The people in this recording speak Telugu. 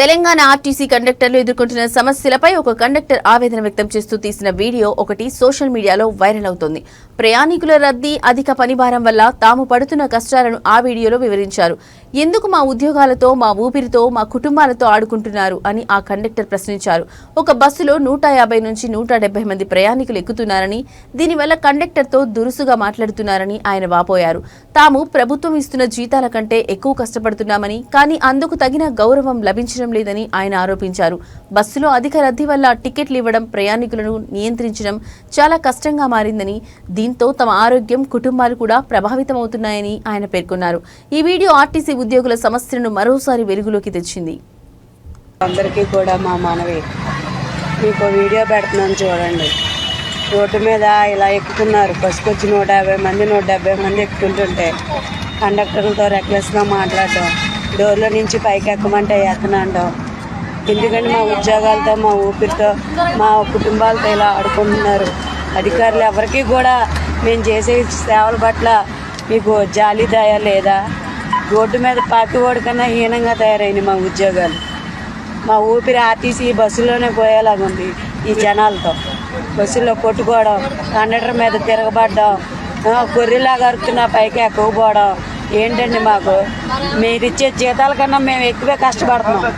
తెలంగాణ ఆర్టీసీ కండక్టర్లు ఎదుర్కొంటున్న సమస్యలపై ఒక కండక్టర్ ఆవేదన వ్యక్తం చేస్తూ తీసిన వీడియో ఒకటి సోషల్ మీడియాలో వైరల్ అవుతోంది. ప్రయాణికుల రద్దీ అధిక పనిభారం వల్ల తాము పడుతున్న కష్టాలను ఆ వీడియోలో వివరించారు. ఎందుకు మా ఉద్యోగాలతో మా ఊపిరితో మా కుటుంబాలతో ఆడుకుంటున్నారు అని ఆ కండక్టర్ ప్రశ్నించారు. ఒక బస్సులో నూట యాభై నుంచి నూట డెబ్బై మంది ప్రయాణికులు ఎక్కుతున్నారని దీనివల్ల కండక్టర్తో దురుసుగా మాట్లాడుతున్నారని ఆయన వాపోయారు. తాము ప్రభుత్వం ఇస్తున్న జీతాల కంటే ఎక్కువ కష్టపడుతున్నామని కానీ అందుకు తగిన గౌరవం లభించడం లేదని ఆయన ఆరోపించారు. బస్సులో అధిక రద్దీ వల్ల టికెట్లు ఇవ్వడం ప్రయాణికులను నియంత్రించడం చాలా కష్టంగా మారిందని దీంతో తమ ఆరోగ్యం కుటుంబాలు కూడా ప్రభావితమవుతున్నాయని ఆయన పేర్కొన్నారు. ఈ వీడియో ఆర్టీసీ ఉద్యోగుల సమస్యలను మరోసారి వెలుగులోకి తెచ్చింది. అందరికీ కూడా మా మనవి. మీకు వీడియో పెడుతున్నాను చూడండి. రోడ్డు మీద ఇలా ఎక్కుతున్నారు. పసుకొచ్చి నూట యాభై మంది నూట డెబ్బై మంది ఎక్కుతుంటుంటే కండక్టర్లతో రెక్లెస్గా మాట్లాడటం డోర్లో నుంచి పైకి ఎక్కమంటే ఎక్కనండం ఎందుకంటే మా ఉద్యోగాలతో మా ఊపిరితో మా కుటుంబాలతో ఇలా ఆడుకుంటున్నారు. అధికారులు ఎవరికి కూడా మేము చేసే సేవల పట్ల మీకు జాలి దయా లేదా? రోడ్డు మీద పాకివాడి కన్నా హీనంగా తయారైంది మా ఉద్యోగాలు. మా ఊపిరి ఆర్టీసీ బస్సులోనే పోయేలాగుంది ఈ జనాలతో. బస్సుల్లో కొట్టుకోవడం కండక్టర్ మీద తిరగబడడం గొర్రెలాగా అరుతున్న పైకి ఎక్కువపోవడం ఏంటండి మాకు? మీరు ఇచ్చే జీతాల కన్నా మేము ఎక్కువే కష్టపడుతున్నాం.